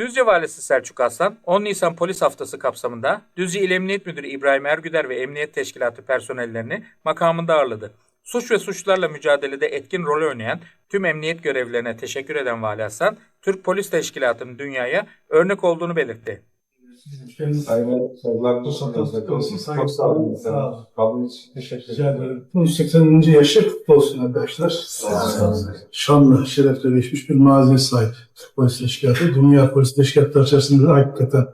Düzce Valisi Selçuk Aslan, 10 Nisan Polis Haftası kapsamında Düzce İl Emniyet Müdürü İbrahim Ergüder ve Emniyet Teşkilatı personellerini makamında ağırladı. Suç ve suçlarla mücadelede etkin rol oynayan tüm emniyet görevlilerine teşekkür eden Vali Aslan, Türk Polis Teşkilatı'nın dünyaya örnek olduğunu belirtti. Kendinize Aynen. Saygılar Bu satılık olsun, saygı Çok sağ olun. Sağ olun. Kabul için teşekkür rica ederim. ederim. Bunun 80. yaşı kutlu olsun arkadaşlar. Şanlı, şerefle geçmiş bir maziye sahip Türk Polis Teşkilatı. Dünya Polis Teşkilatları içerisinde de hakikaten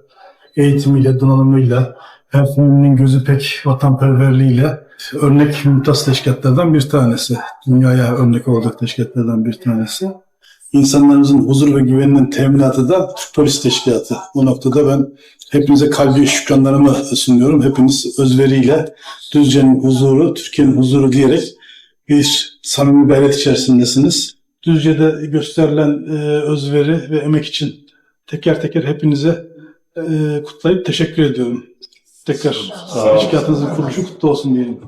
eğitimiyle, donanımıyla, personelinin gözü pek vatanperverliğiyle örnek mümtaz teşkilatlardan bir tanesi. Dünyaya örnek olacak teşkilatlardan bir tanesi. İnsanlarımızın huzur ve güveninin teminatı da Türk Polis Teşkilatı. Bu noktada ben hepinize kalbi şükranlarımı sunuyorum. Hepiniz özveriyle Düzce'nin huzuru, Türkiye'nin huzuru diyerek bir samimi gayret içerisindesiniz. Düzce'de gösterilen e, özveri ve emek için teker teker hepinize e, kutlayıp teşekkür ediyorum. Tekrar teşkilatınızın kuruluşu kutlu olsun diyelim.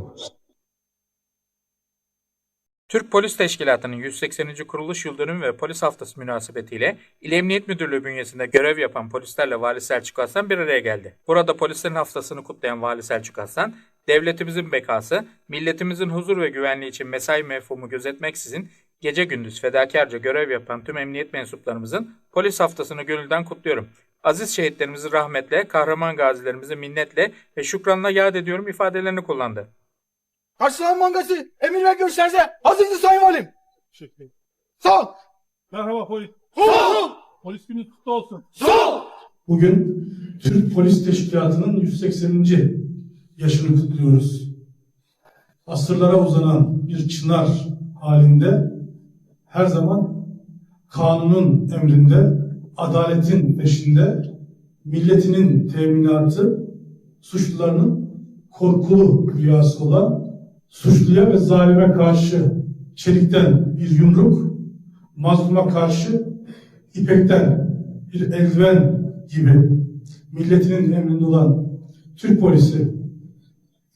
Türk Polis Teşkilatı'nın 180. kuruluş yıl dönümü ve polis haftası münasebetiyle İl Emniyet Müdürlüğü bünyesinde görev yapan polislerle Vali Selçuk Aslan bir araya geldi. Burada polislerin haftasını kutlayan Vali Selçuk Aslan, devletimizin bekası, milletimizin huzur ve güvenliği için mesai mefhumu gözetmeksizin gece gündüz fedakarca görev yapan tüm emniyet mensuplarımızın polis haftasını gönülden kutluyorum. Aziz şehitlerimizi rahmetle, kahraman gazilerimizi minnetle ve şükranla yad ediyorum ifadelerini kullandı. Karşılama mangası emir ve görüşlerinize hazırdır Sayın Valim. Sağ ol. Merhaba polis. Sağ ol. Polis günü kutlu olsun. Sağ ol. Bugün Türk Polis Teşkilatı'nın 180. yaşını kutluyoruz. Asırlara uzanan bir çınar halinde her zaman kanunun emrinde, adaletin peşinde, milletinin teminatı, suçlularının korkulu rüyası olan suçluya ve zalime karşı çelikten bir yumruk, mazluma karşı ipekten bir eldiven gibi milletinin emrinde olan Türk polisi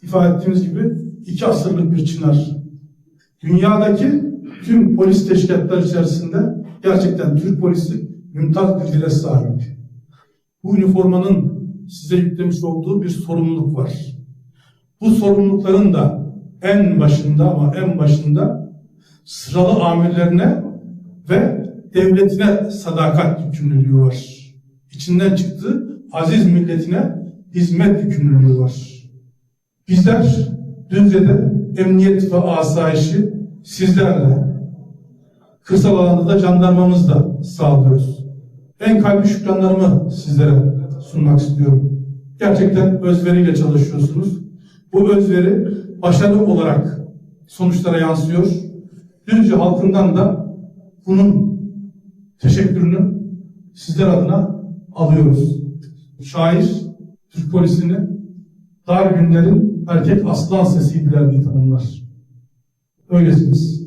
ifade ettiğimiz gibi iki asırlık bir çınar. Dünyadaki tüm polis teşkilatları içerisinde gerçekten Türk polisi mümtaz bir dile sahip. Bu üniformanın size yüklemiş olduğu bir sorumluluk var. Bu sorumlulukların da en başında ama en başında sıralı amirlerine ve devletine sadakat yükümlülüğü var. İçinden çıktığı aziz milletine hizmet yükümlülüğü var. Bizler Düzce'de emniyet ve asayişi sizlerle, kırsal alanda da jandarmamızla sağlıyoruz. En kalbi şükranlarımı sizlere sunmak istiyorum. Gerçekten özveriyle çalışıyorsunuz. Bu özveri başarılı olarak sonuçlara yansıyor. Düzce halkından da bunun teşekkürünü sizler adına alıyoruz. Şair Türk polisini dar günlerin erkek aslan sesiydiler diye tanımlar. Öylesiniz.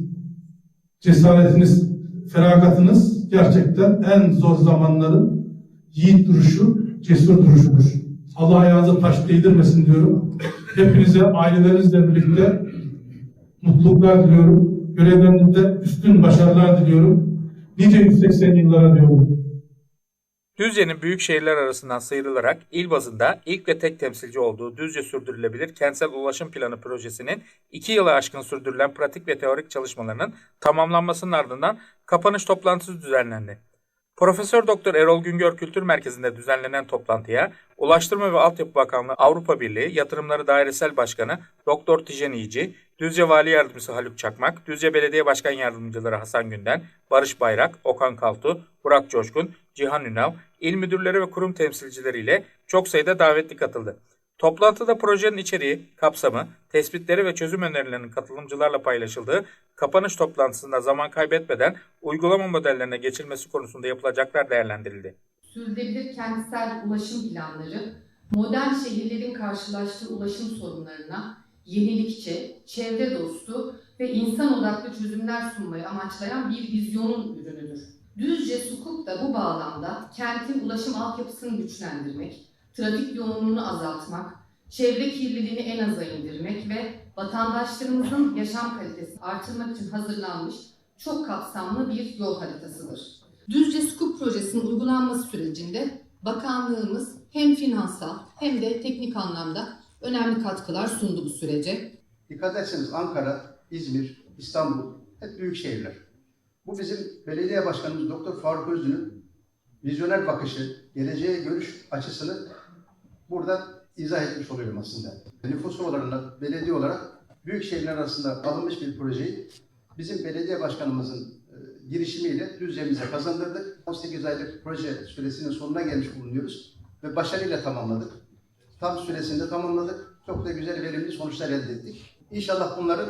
Cesaretiniz, feragatınız gerçekten en zor zamanların yiğit duruşu, cesur duruşudur. Allah ayağınıza taş değdirmesin diyorum. Hepinize ailelerinizle birlikte mutluluklar diliyorum. Görevlerinizde üstün başarılar diliyorum. Nice 180 yıllara diyorum. Düzce'nin büyük şehirler arasından sıyrılarak il bazında ilk ve tek temsilci olduğu Düzce Sürdürülebilir Kentsel Ulaşım Planı projesinin 2 yılı aşkın sürdürülen pratik ve teorik çalışmalarının tamamlanmasının ardından kapanış toplantısı düzenlendi. Profesör Doktor Erol Güngör Kültür Merkezi'nde düzenlenen toplantıya Ulaştırma ve Altyapı Bakanlığı Avrupa Birliği Yatırımları Dairesel Başkanı Doktor Tijen İyici, Düzce Vali Yardımcısı Haluk Çakmak, Düzce Belediye Başkan Yardımcıları Hasan Günden, Barış Bayrak, Okan Kaltu, Burak Coşkun, Cihan Ünal, il müdürleri ve kurum temsilcileriyle çok sayıda davetli katıldı. Toplantıda projenin içeriği, kapsamı, tespitleri ve çözüm önerilerinin katılımcılarla paylaşıldığı kapanış toplantısında zaman kaybetmeden uygulama modellerine geçilmesi konusunda yapılacaklar değerlendirildi. sürdürülebilir kentsel ulaşım planları, modern şehirlerin karşılaştığı ulaşım sorunlarına yenilikçi, çevre dostu ve insan odaklı çözümler sunmayı amaçlayan bir vizyonun ürünüdür. Düzce Sukuk da bu bağlamda kentin ulaşım altyapısını güçlendirmek, trafik yoğunluğunu azaltmak, çevre kirliliğini en aza indirmek ve vatandaşlarımızın yaşam kalitesini artırmak için hazırlanmış çok kapsamlı bir yol haritasıdır. Düzce Scoop projesinin uygulanması sürecinde bakanlığımız hem finansal hem de teknik anlamda önemli katkılar sundu bu sürece. Dikkat ederseniz Ankara, İzmir, İstanbul hep büyük şehirler. Bu bizim belediye başkanımız Doktor Faruk Özlü'nün vizyoner bakışı, geleceğe görüş açısını burada izah etmiş oluyorum aslında. Nüfus oranına belediye olarak büyük şehirler arasında alınmış bir projeyi bizim belediye başkanımızın e, girişimiyle Düzce'mize kazandırdık. 18 aylık proje süresinin sonuna gelmiş bulunuyoruz ve başarıyla tamamladık. Tam süresinde tamamladık. Çok da güzel verimli sonuçlar elde ettik. İnşallah bunları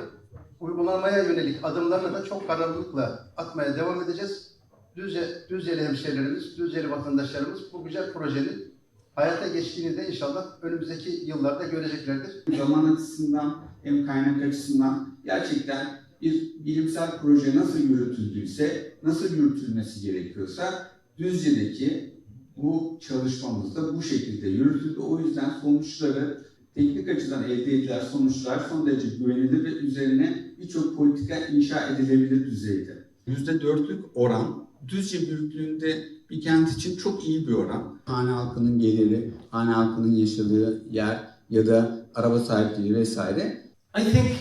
uygulamaya yönelik adımlarla da çok kararlılıkla atmaya devam edeceğiz. Düzce, Düzceli hemşehrilerimiz, Düzceli vatandaşlarımız bu güzel projenin hayata geçtiğini de inşallah önümüzdeki yıllarda göreceklerdir. zaman açısından hem kaynak açısından gerçekten bir bilimsel proje nasıl yürütüldüyse, nasıl yürütülmesi gerekiyorsa Düzce'deki bu çalışmamızda bu şekilde yürütüldü. O yüzden sonuçları teknik açıdan elde edilen sonuçlar son derece güvenilir ve üzerine birçok politika inşa edilebilir düzeyde. %4'lük oran Düzce büyüklüğünde bir kent için çok iyi bir oran. Hane halkının geliri, hane halkının yaşadığı yer ya da araba sahipliği vesaire I think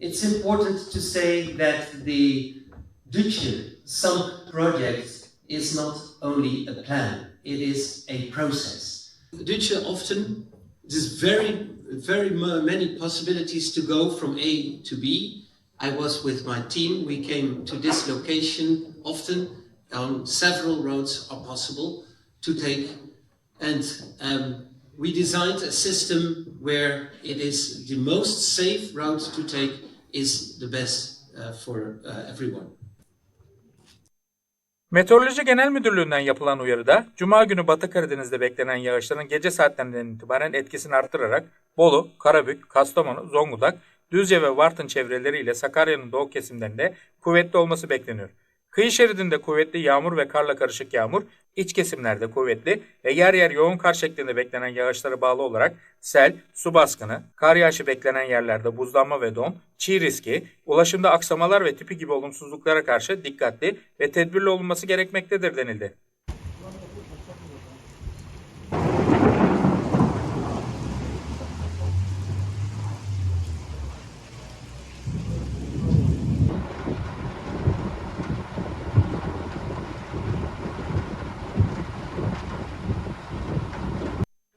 it's important to say that the Duce sump project is not only a plan, it is a process. Duce often there's very very ma- many possibilities to go from A to B. I was with my team. We came to this location often. On several roads are possible to take, and um, we designed a system where it is the most safe route to take is the best uh, for uh, everyone. Meteoroloji Genel Müdürlüğü'nden yapılan uyarıda Cuma günü Batı Karadeniz'de beklenen yağışların gece saatlerinden itibaren etkisini arttırarak Bolu, Karabük, Kastamonu, Zonguldak, Düzce ve Bartın çevreleriyle Sakarya'nın doğu kesimlerinde kuvvetli olması bekleniyor. Kıyı şeridinde kuvvetli yağmur ve karla karışık yağmur, iç kesimlerde kuvvetli ve yer yer yoğun kar şeklinde beklenen yağışlara bağlı olarak sel, su baskını, kar yağışı beklenen yerlerde buzlanma ve don, çiğ riski, ulaşımda aksamalar ve tipi gibi olumsuzluklara karşı dikkatli ve tedbirli olunması gerekmektedir denildi.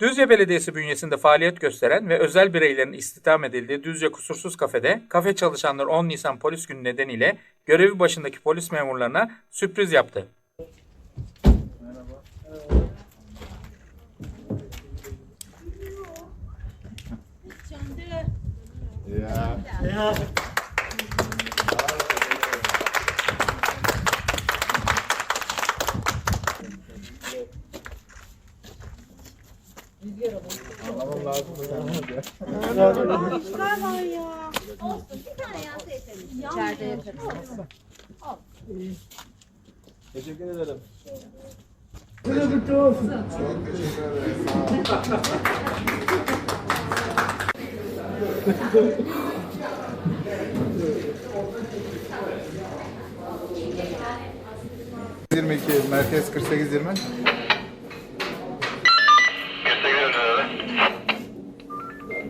Düzce Belediyesi bünyesinde faaliyet gösteren ve özel bireylerin istihdam edildiği Düzce Kusursuz Kafede, kafe çalışanları 10 Nisan Polis Günü nedeniyle görevi başındaki polis memurlarına sürpriz yaptı. Kuşlar var ya. Olsun bir tane yansı yeterli. İçeride yaparız. Merkez 4820.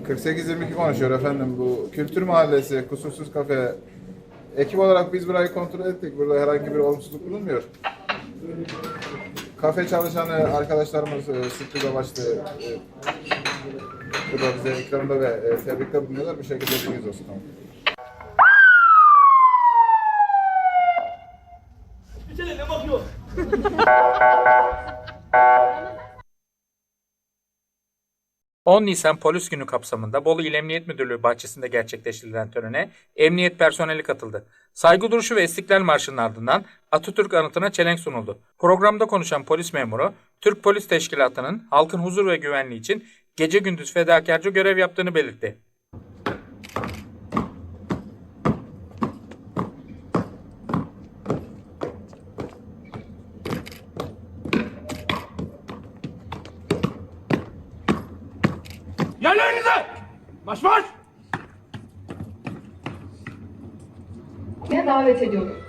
...48-22 konuşuyor efendim bu Kültür Mahallesi, Kusursuz Kafe. Ekip olarak biz burayı kontrol ettik. Burada herhangi bir olumsuzluk bulunmuyor. Kafe çalışanı arkadaşlarımız e, sürpriz amaçlı e, burada bize ikramda ve e, tebrikte bulunuyorlar. Bir şekilde bilginiz olsun. Tamam. ...10 Nisan Polis Günü kapsamında Bolu İl Emniyet Müdürlüğü bahçesinde gerçekleştirilen törene emniyet personeli katıldı. Saygı duruşu ve İstiklal Marşı'nın ardından Atatürk anıtına çelenk sunuldu. Programda konuşan polis memuru, Türk Polis Teşkilatı'nın halkın huzur ve güvenliği için gece gündüz fedakarca görev yaptığını belirtti. ediyorum.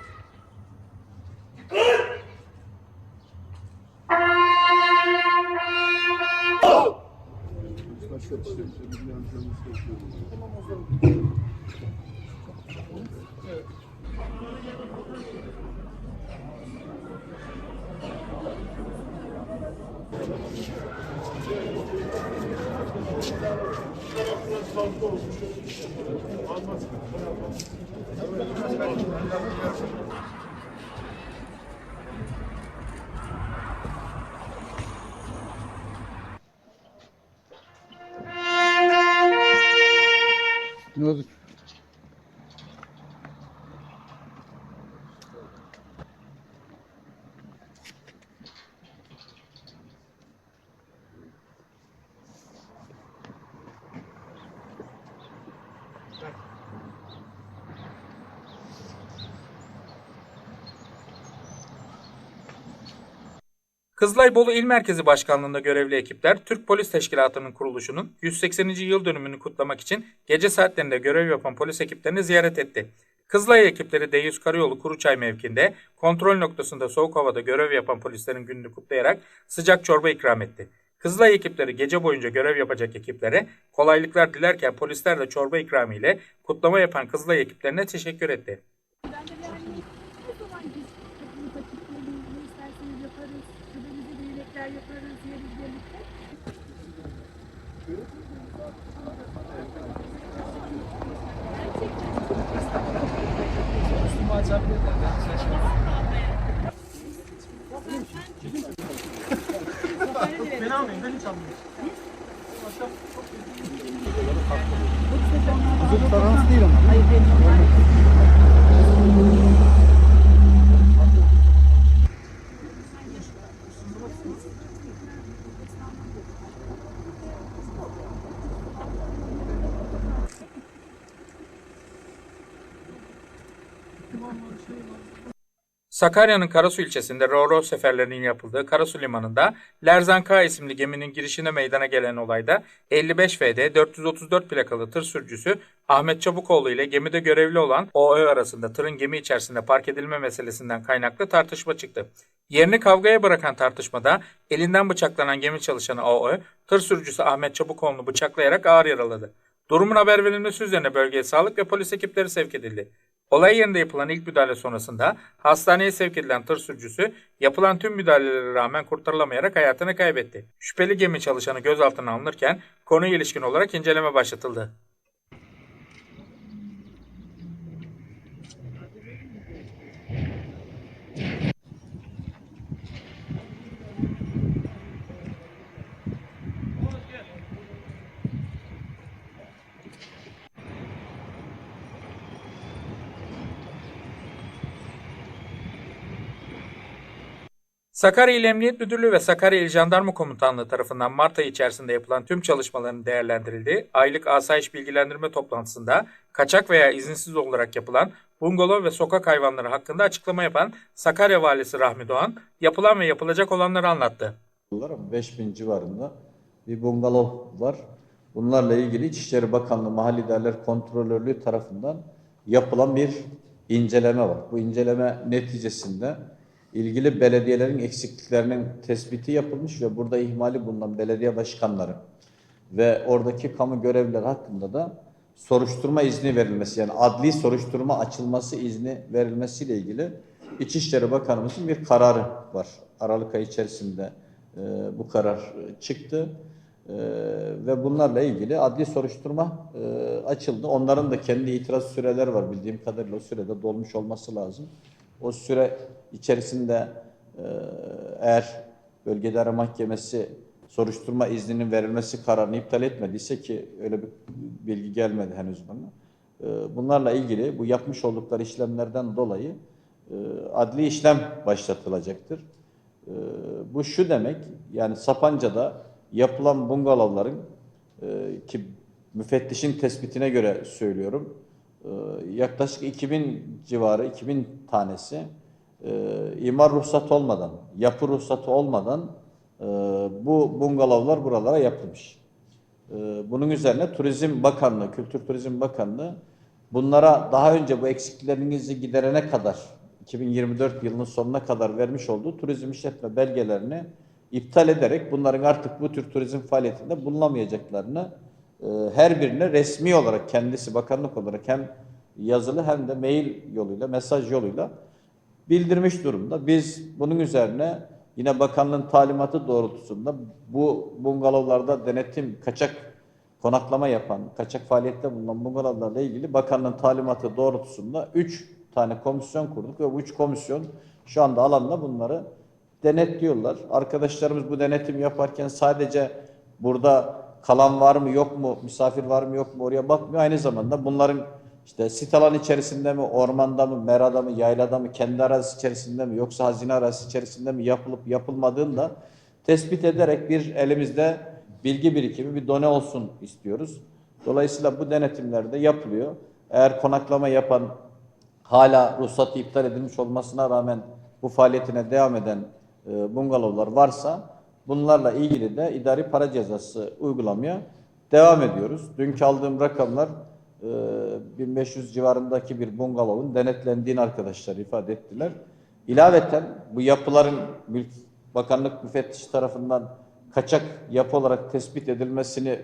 Almaz. Kızılay Bolu İl Merkezi Başkanlığı'nda görevli ekipler Türk Polis Teşkilatı'nın kuruluşunun 180. yıl dönümünü kutlamak için gece saatlerinde görev yapan polis ekiplerini ziyaret etti. Kızılay ekipleri D100 Karayolu Kuruçay mevkinde kontrol noktasında soğuk havada görev yapan polislerin gününü kutlayarak sıcak çorba ikram etti. Kızılay ekipleri gece boyunca görev yapacak ekiplere kolaylıklar dilerken polisler de çorba ikramı ile kutlama yapan Kızılay ekiplerine teşekkür etti. Ben de yani ne zaman biz topluluk açıklayalım, ne isterseniz yaparız, şubemizde de yemekler yaparız, yeriz birlikte. Hazır tolerans değil ama. Sakarya'nın Karasu ilçesinde Roro seferlerinin yapıldığı Karasu Limanı'nda Lerzan K isimli geminin girişine meydana gelen olayda 55 FD 434 plakalı tır sürücüsü Ahmet Çabukoğlu ile gemide görevli olan OÖ arasında tırın gemi içerisinde park edilme meselesinden kaynaklı tartışma çıktı. Yerini kavgaya bırakan tartışmada elinden bıçaklanan gemi çalışanı OÖ, tır sürücüsü Ahmet Çabukoğlu'nu bıçaklayarak ağır yaraladı. Durumun haber verilmesi üzerine bölgeye sağlık ve polis ekipleri sevk edildi. Olay yerinde yapılan ilk müdahale sonrasında hastaneye sevk edilen tır sürücüsü yapılan tüm müdahalelere rağmen kurtarılamayarak hayatını kaybetti. Şüpheli gemi çalışanı gözaltına alınırken konuya ilişkin olarak inceleme başlatıldı. Sakarya İl Emniyet Müdürlüğü ve Sakarya İl Jandarma Komutanlığı tarafından Mart ayı içerisinde yapılan tüm çalışmaların değerlendirildiği aylık asayiş bilgilendirme toplantısında kaçak veya izinsiz olarak yapılan bungalov ve sokak hayvanları hakkında açıklama yapan Sakarya Valisi Rahmi Doğan yapılan ve yapılacak olanları anlattı. 5000 civarında bir bungalov var. Bunlarla ilgili İçişleri Bakanlığı Mahalli İdareler Kontrolörlüğü tarafından yapılan bir inceleme var. Bu inceleme neticesinde ilgili belediyelerin eksikliklerinin tespiti yapılmış ve burada ihmali bulunan belediye başkanları ve oradaki kamu görevlileri hakkında da soruşturma izni verilmesi yani adli soruşturma açılması izni verilmesiyle ilgili İçişleri Bakanımızın bir kararı var. Aralık ayı içerisinde e, bu karar e, çıktı. E, ve bunlarla ilgili adli soruşturma e, açıldı. Onların da kendi itiraz süreleri var bildiğim kadarıyla o sürede dolmuş olması lazım. O süre içerisinde e, eğer Bölge İdare Mahkemesi soruşturma izninin verilmesi kararını iptal etmediyse ki öyle bir bilgi gelmedi henüz bana. E, bunlarla ilgili bu yapmış oldukları işlemlerden dolayı e, adli işlem başlatılacaktır. Bu şu demek yani Sapanca'da yapılan bungalovların ki müfettişin tespitine göre söylüyorum yaklaşık 2000 civarı 2000 tanesi e, imar ruhsatı olmadan, yapı ruhsatı olmadan e, bu bungalovlar buralara yapılmış. E, bunun üzerine Turizm Bakanlığı, Kültür Turizm Bakanlığı bunlara daha önce bu eksiklerinizi giderene kadar 2024 yılının sonuna kadar vermiş olduğu turizm işletme belgelerini iptal ederek bunların artık bu tür turizm faaliyetinde bulunamayacaklarını e, her birine resmi olarak kendisi bakanlık olarak hem yazılı hem de mail yoluyla, mesaj yoluyla bildirmiş durumda. Biz bunun üzerine yine bakanlığın talimatı doğrultusunda bu bungalovlarda denetim, kaçak konaklama yapan, kaçak faaliyette bulunan bungalovlarla ilgili bakanlığın talimatı doğrultusunda 3 tane komisyon kurduk ve bu 3 komisyon şu anda alanda bunları denetliyorlar. Arkadaşlarımız bu denetim yaparken sadece burada kalan var mı yok mu, misafir var mı yok mu oraya bakmıyor. Aynı zamanda bunların işte sit alan içerisinde mi, ormanda mı, merada mı, yaylada mı, kendi arazisi içerisinde mi yoksa hazine arazisi içerisinde mi yapılıp yapılmadığını da tespit ederek bir elimizde bilgi birikimi, bir done olsun istiyoruz. Dolayısıyla bu denetimler de yapılıyor. Eğer konaklama yapan hala ruhsatı iptal edilmiş olmasına rağmen bu faaliyetine devam eden e, bungalovlar varsa bunlarla ilgili de idari para cezası uygulamaya devam ediyoruz. Dünkü aldığım rakamlar 1500 civarındaki bir bungalovun denetlendiğini arkadaşlar ifade ettiler. İlaveten bu yapıların mülk bakanlık müfettişi tarafından kaçak yapı olarak tespit edilmesini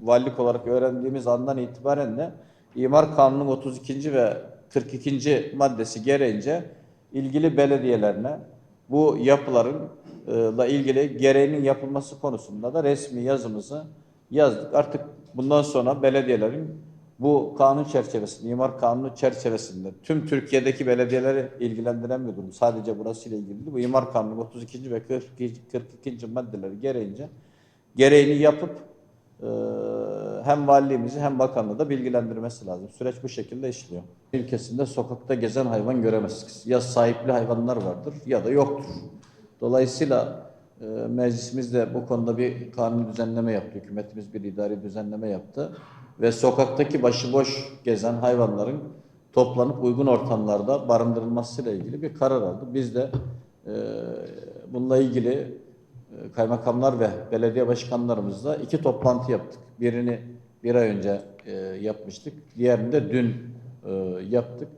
valilik olarak öğrendiğimiz andan itibaren de İmar Kanunu'nun 32. ve 42. maddesi gereğince ilgili belediyelerine bu yapılarınla ilgili gereğinin yapılması konusunda da resmi yazımızı yazdık. Artık bundan sonra belediyelerin bu kanun çerçevesinde, imar kanunu çerçevesinde tüm Türkiye'deki belediyeleri ilgilendiren bir durum. Sadece burasıyla ilgili değil. Bu imar kanunu 32. ve 42. 42. maddeleri gereğince gereğini yapıp e, hem valiliğimizi hem bakanlığı da bilgilendirmesi lazım. Süreç bu şekilde işliyor. Ülkesinde sokakta gezen hayvan göremezsiniz. Ya sahipli hayvanlar vardır ya da yoktur. Dolayısıyla e, meclisimiz de bu konuda bir kanun düzenleme yaptı. Hükümetimiz bir idari düzenleme yaptı. Ve sokaktaki başıboş gezen hayvanların toplanıp uygun ortamlarda barındırılmasıyla ilgili bir karar aldı. Biz de e, bununla ilgili e, kaymakamlar ve belediye başkanlarımızla iki toplantı yaptık. Birini bir ay önce e, yapmıştık. Diğerini de dün e, yaptık.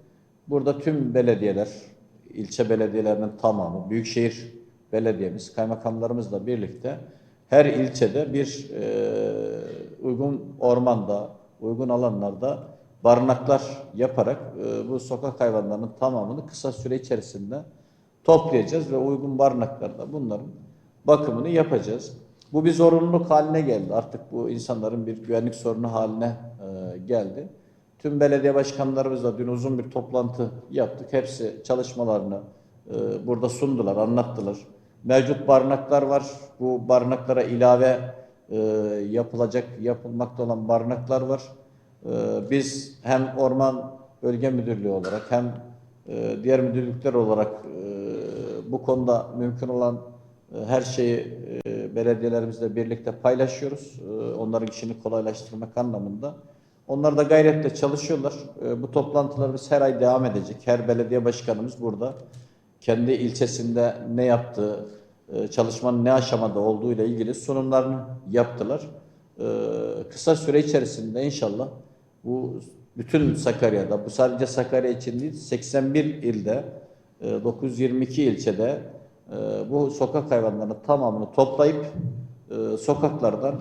Burada tüm belediyeler, ilçe belediyelerinin tamamı, büyükşehir belediyemiz, kaymakamlarımızla birlikte her ilçede bir e, uygun ormanda, uygun alanlarda barınaklar yaparak e, bu sokak hayvanlarının tamamını kısa süre içerisinde toplayacağız ve uygun barınaklarda bunların bakımını yapacağız. Bu bir zorunluluk haline geldi. Artık bu insanların bir güvenlik sorunu haline e, geldi. Tüm belediye başkanlarımızla dün uzun bir toplantı yaptık. Hepsi çalışmalarını e, burada sundular, anlattılar. Mevcut barınaklar var. Bu barınaklara ilave e, yapılacak, yapılmakta olan barınaklar var. E, biz hem Orman Bölge Müdürlüğü olarak hem e, diğer müdürlükler olarak e, bu konuda mümkün olan e, her şeyi e, belediyelerimizle birlikte paylaşıyoruz. E, onların işini kolaylaştırmak anlamında. Onlar da gayretle çalışıyorlar. E, bu toplantılarımız her ay devam edecek. Her belediye başkanımız burada kendi ilçesinde ne yaptığı, e, çalışmanın ne aşamada olduğu ile ilgili sunumlarını yaptılar. E, Kısa süre içerisinde inşallah bu bütün Sakarya'da, bu sadece Sakarya için değil, 81 ilde, e, 922 ilçede e, bu sokak hayvanlarının tamamını toplayıp sokaklardan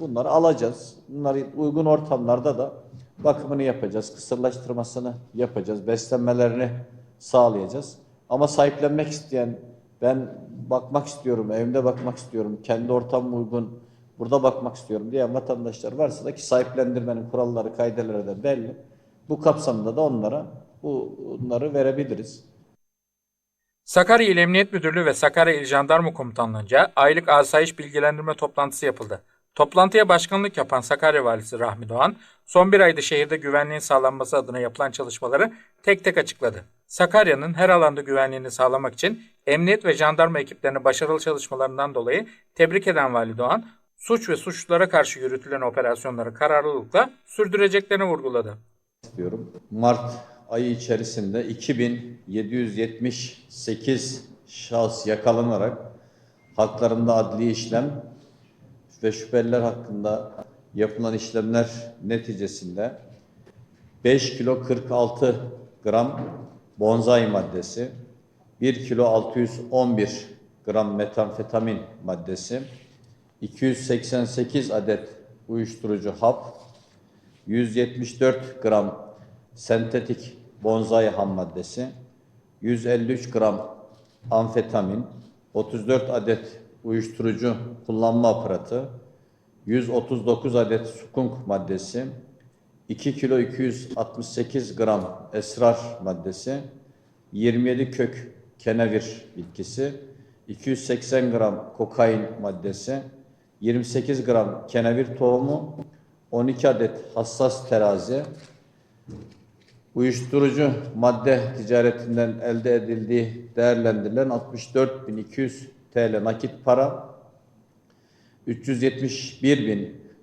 bunları alacağız. Bunları uygun ortamlarda da bakımını yapacağız, kısırlaştırmasını yapacağız, beslenmelerini sağlayacağız. Ama sahiplenmek isteyen, ben bakmak istiyorum, evimde bakmak istiyorum, kendi ortamım uygun, burada bakmak istiyorum diyen vatandaşlar varsa da ki sahiplendirmenin kuralları, kaideleri de belli. Bu kapsamda da onlara bu- bunları verebiliriz. Sakarya İl Emniyet Müdürlüğü ve Sakarya İl Jandarma Komutanlığı'nca aylık asayiş bilgilendirme toplantısı yapıldı. Toplantıya başkanlık yapan Sakarya Valisi Rahmi Doğan, son bir ayda şehirde güvenliğin sağlanması adına yapılan çalışmaları tek tek açıkladı. Sakarya'nın her alanda güvenliğini sağlamak için emniyet ve jandarma ekiplerinin başarılı çalışmalarından dolayı tebrik eden Vali Doğan, suç ve suçlulara karşı yürütülen operasyonları kararlılıkla sürdüreceklerini vurguladı. istiyorum. Mart ayı içerisinde 2778 şahıs yakalanarak haklarında adli işlem ve şüpheliler hakkında yapılan işlemler neticesinde 5 kilo 46 gram bonzai maddesi, 1 kilo 611 gram metamfetamin maddesi, 288 adet uyuşturucu hap, 174 gram sentetik bonzai ham maddesi, 153 gram amfetamin, 34 adet uyuşturucu kullanma aparatı, 139 adet sukunk maddesi, 2 kilo 268 gram esrar maddesi, 27 kök kenevir bitkisi, 280 gram kokain maddesi, 28 gram kenevir tohumu, 12 adet hassas terazi, uyuşturucu madde ticaretinden elde edildiği değerlendirilen 64.200 TL nakit para,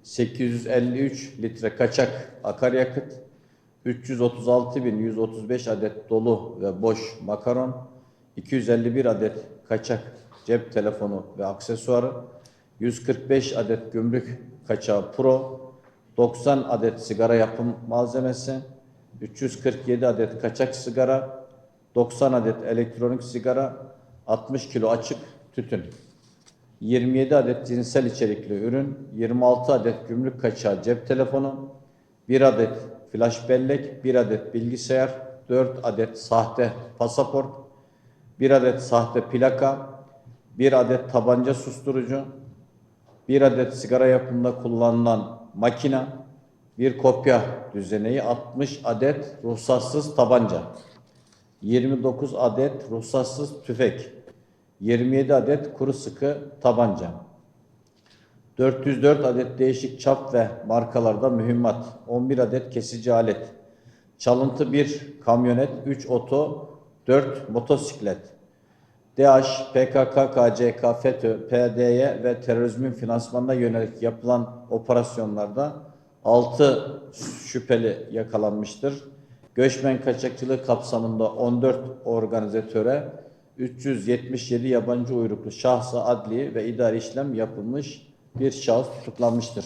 371.853 litre kaçak akaryakıt, 336.135 adet dolu ve boş makaron, 251 adet kaçak cep telefonu ve aksesuarı, 145 adet gümrük kaçağı pro, 90 adet sigara yapım malzemesi, 347 adet kaçak sigara, 90 adet elektronik sigara, 60 kilo açık tütün. 27 adet cinsel içerikli ürün, 26 adet gümrük kaçağı cep telefonu, 1 adet flash bellek, 1 adet bilgisayar, 4 adet sahte pasaport, 1 adet sahte plaka, 1 adet tabanca susturucu, 1 adet sigara yapımında kullanılan makina, bir kopya düzeneği, 60 adet ruhsatsız tabanca, 29 adet ruhsatsız tüfek, 27 adet kuru sıkı tabanca, 404 adet değişik çap ve markalarda mühimmat, 11 adet kesici alet, çalıntı bir kamyonet, 3 oto, 4 motosiklet, DH, PKK, KCK, FETÖ, PDY ve terörizmin finansmanına yönelik yapılan operasyonlarda 6 şüpheli yakalanmıştır. Göçmen kaçakçılığı kapsamında 14 organizatöre 377 yabancı uyruklu şahsa adli ve idari işlem yapılmış bir şahıs tutuklanmıştır.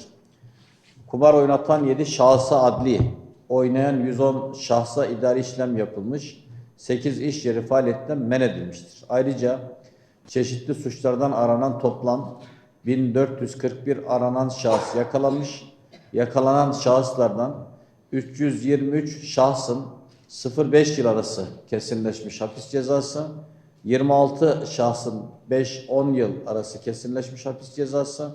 Kumar oynatan 7 şahsa adli, oynayan 110 şahsa idari işlem yapılmış, 8 iş yeri faaliyetten men edilmiştir. Ayrıca çeşitli suçlardan aranan toplam 1441 aranan şahıs yakalanmış. Yakalanan şahıslardan 323 şahsın 0-5 yıl arası kesinleşmiş hapis cezası, 26 şahsın 5-10 yıl arası kesinleşmiş hapis cezası,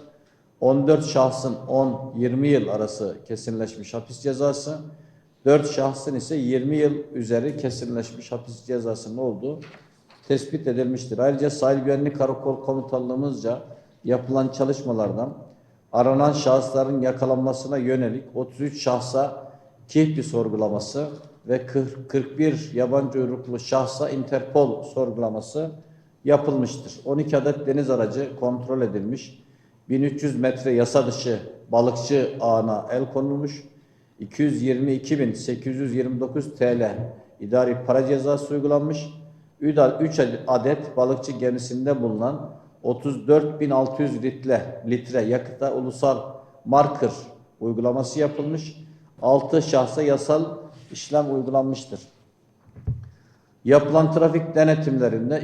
14 şahsın 10-20 yıl arası kesinleşmiş hapis cezası, 4 şahsın ise 20 yıl üzeri kesinleşmiş hapis cezasının olduğu tespit edilmiştir. Ayrıca Sahil Güvenlik Karakol Komutanlığımızca yapılan çalışmalardan aranan şahısların yakalanmasına yönelik 33 şahsa KİHPİ sorgulaması ve 40 41 yabancı uyruklu şahsa Interpol sorgulaması yapılmıştır. 12 adet deniz aracı kontrol edilmiş. 1300 metre yasa dışı balıkçı ağına el konulmuş. 222.829 TL idari para cezası uygulanmış. 3 adet balıkçı gemisinde bulunan 34.600 litre, litre yakıta ulusal marker uygulaması yapılmış. 6 şahsa yasal işlem uygulanmıştır. Yapılan trafik denetimlerinde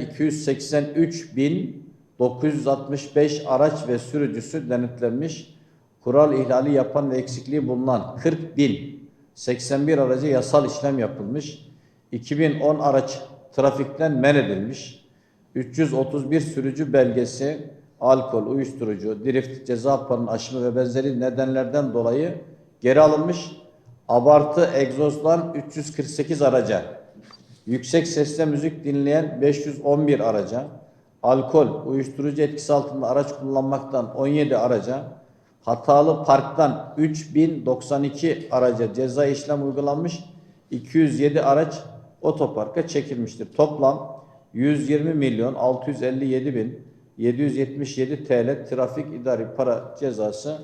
283.965 araç ve sürücüsü denetlenmiş. Kural ihlali yapan ve eksikliği bulunan 40.081 araca yasal işlem yapılmış. 2010 araç trafikten men edilmiş. 331 sürücü belgesi alkol, uyuşturucu, drift, ceza puanının aşımı ve benzeri nedenlerden dolayı geri alınmış. Abartı egzozdan 348 araca, yüksek sesle müzik dinleyen 511 araca, alkol, uyuşturucu etkisi altında araç kullanmaktan 17 araca, hatalı parktan 3092 araca ceza işlem uygulanmış, 207 araç otoparka çekilmiştir. Toplam 120 milyon 657 bin 777 TL trafik idari para cezası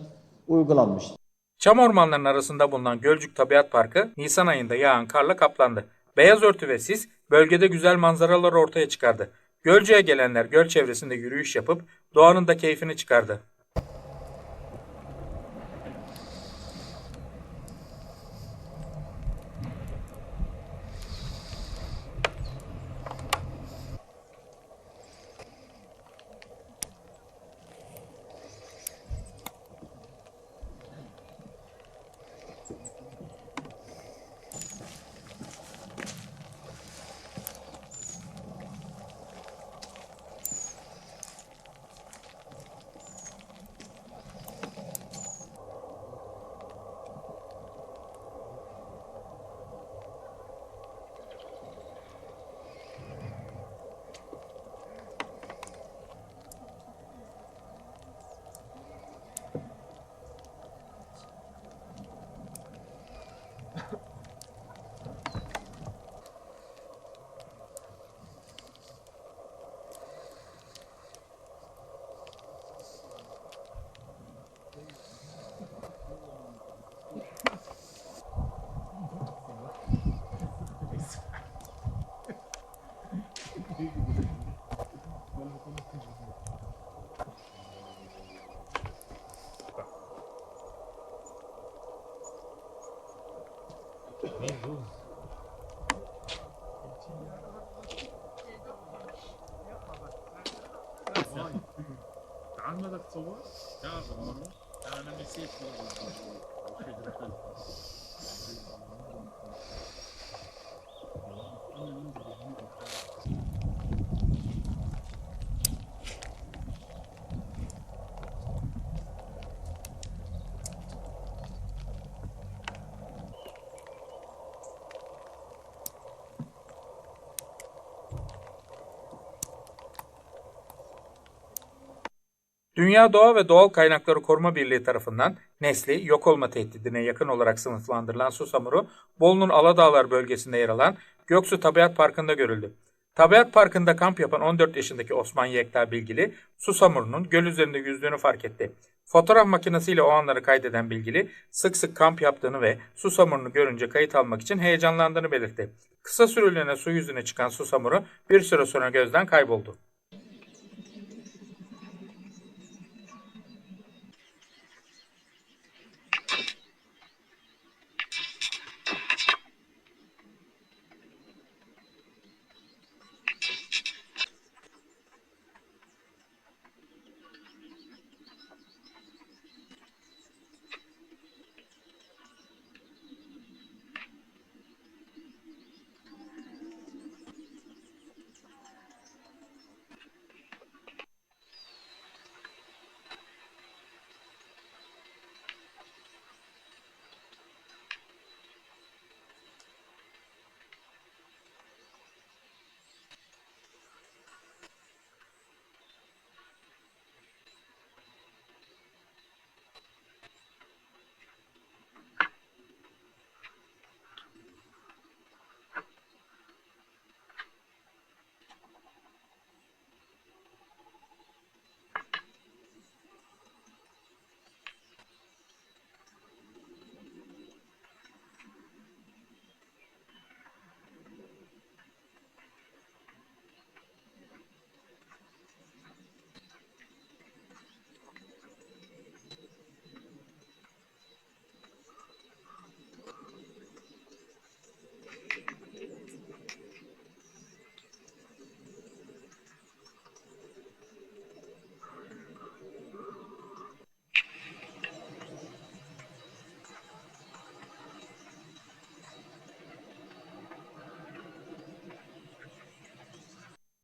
uygulanmıştır. Çam ormanlarının arasında bulunan Gölcük Tabiat Parkı Nisan ayında yağan karla kaplandı. Beyaz örtü ve sis bölgede güzel manzaralar ortaya çıkardı. Gölcük'e gelenler göl çevresinde yürüyüş yapıp doğanın da keyfini çıkardı. عملك تصور؟ تعرف عمره؟ أنا نسيت مرة Dünya Doğa ve Doğal Kaynakları Koruma Birliği tarafından nesli yok olma tehdidine yakın olarak sınıflandırılan susamuru, Bolu'nun Aladağlar bölgesinde yer alan Göksu Tabiat Parkı'nda görüldü. Tabiat Parkı'nda kamp yapan 14 yaşındaki Osman Yekta Bilgili, susamurunun göl üzerinde yüzdüğünü fark etti. Fotoğraf makinesiyle o anları kaydeden Bilgili, sık sık kamp yaptığını ve susamurunu görünce kayıt almak için heyecanlandığını belirtti. Kısa süreliğine su yüzüne çıkan susamuru bir süre sonra gözden kayboldu.